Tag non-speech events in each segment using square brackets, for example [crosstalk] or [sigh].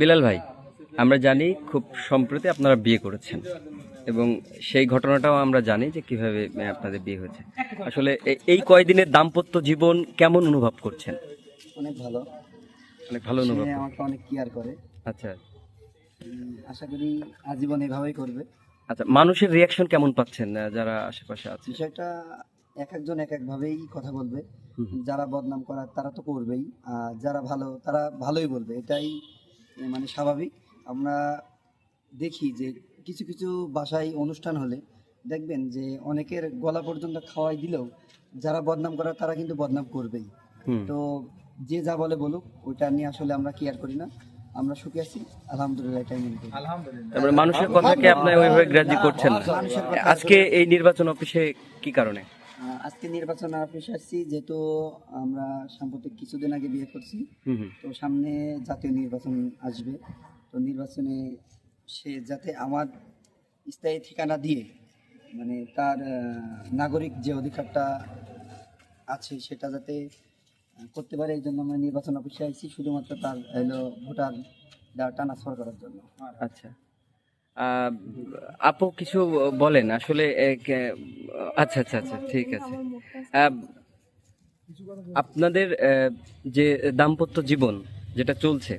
বিলাল ভাই আমরা জানি খুব সম্প্রতি আপনারা বিয়ে করেছেন এবং সেই ঘটনাটাও আমরা জানি যে কীভাবে আপনাদের বিয়ে হয়েছে। আসলে এই কয়দিনের দাম্পত্য জীবন কেমন অনুভব করছেন? অনেক ভালো। অনেক ভালো অনুভব আমাকে অনেক কেয়ার করে। আচ্ছা। আশা করি আজীবন এভাবেই করবে। আচ্ছা মানুষের রিয়াকশন কেমন পাচ্ছেন যারা আশেপাশে আছে? বিষয়টা এক একজন এক একভাবেই কথা বলবে। যারা বদনাম করার তারা তো করবেই আর যারা ভালো তারা ভালোই বলবে। এটাই মানে স্বাভাবিক। আমরা দেখি যে কিছু কিছু বাসায় অনুষ্ঠান হলে দেখবেন যে অনেকের গলা পর্যন্ত খাওয়াই দিলেও যারা বদনাম করার তারা কিন্তু বদনাম করবেই। তো যে যা বলে বলুক ওইটা নিয়ে আসলে আমরা কেয়ার করি না। আমরা সুখে আছি আলহামদুলিল্লাহ এটাই মনে করি তারপরে মানুষের কথাকে আপনি ওইভাবে গ্রাহ্য করছেন আজকে এই নির্বাচন অফিসে কি কারণে? আজকে নির্বাচন অফিসে আসছি যেহেতু আমরা সাম্প্রতিক কিছুদিন আগে বিয়ে করছি। তো সামনে জাতীয় নির্বাচন আসবে। তো নির্বাচনে সে যাতে আমার স্থায়ী ঠিকানা দিয়ে মানে তার নাগরিক যে অধিকারটা আছে সেটা যাতে করতে পারে এই জন্য আমরা নির্বাচন অফিসে আইছি শুধুমাত্র তার হলো ভোটার ট্রান্সফার করার জন্য। আচ্ছা। আপু কিছু বলেন আসলে আচ্ছা আচ্ছা আচ্ছা ঠিক আছে। আপনাদের যে দাম্পত্য জীবন যেটা চলছে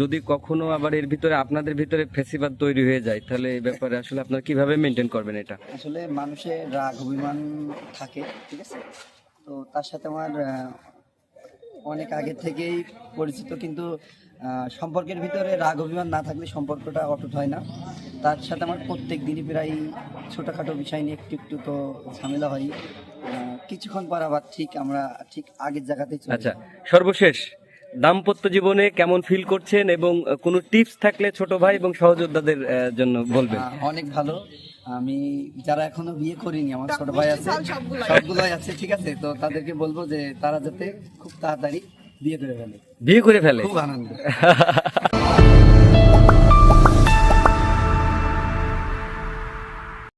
যদি কখনো আবার এর ভিতরে আপনাদের ভিতরে ফেসিবাদ তৈরি হয়ে যায় তাহলে এই ব্যাপারে আসলে আপনারা কীভাবে মেনটেন করবেন এটা? আসলে মানুষের রাগ অভিমান থাকে ঠিক আছে? তো তার সাথে আমার অনেক আগে থেকেই পরিচিত কিন্তু সম্পর্কের ভিতরে রাগ অভিমান না থাকলে সম্পর্কটা অটুট হয় না। তার সাথে আমার প্রত্যেক দিনই প্রায় ছোটোখাটো বিষয় নিয়ে একটু একটু তো ঝামেলা হয়। কিছুক্ষণ পর আবার ঠিক আমরা ঠিক আগের জায়গাতেই চলে আচ্ছা সর্বশেষ দাম্পত্য জীবনে কেমন ফিল করছেন এবং কোনো টিপস থাকলে ছোট ভাই এবং সহযোদ্ধাদের জন্য বলবেন? অনেক ভালো। আমি যারা এখনও বিয়ে করিনি আমার ছোট ভাই আছে সবগুলোই আছে ঠিক আছে? তো তাদেরকে বলব যে তারা যাতে খুব তাড়াতাড়ি বিয়ে করে ফেলে। বিয়ে করে ফেলে? খুব আনন্দ। [laughs]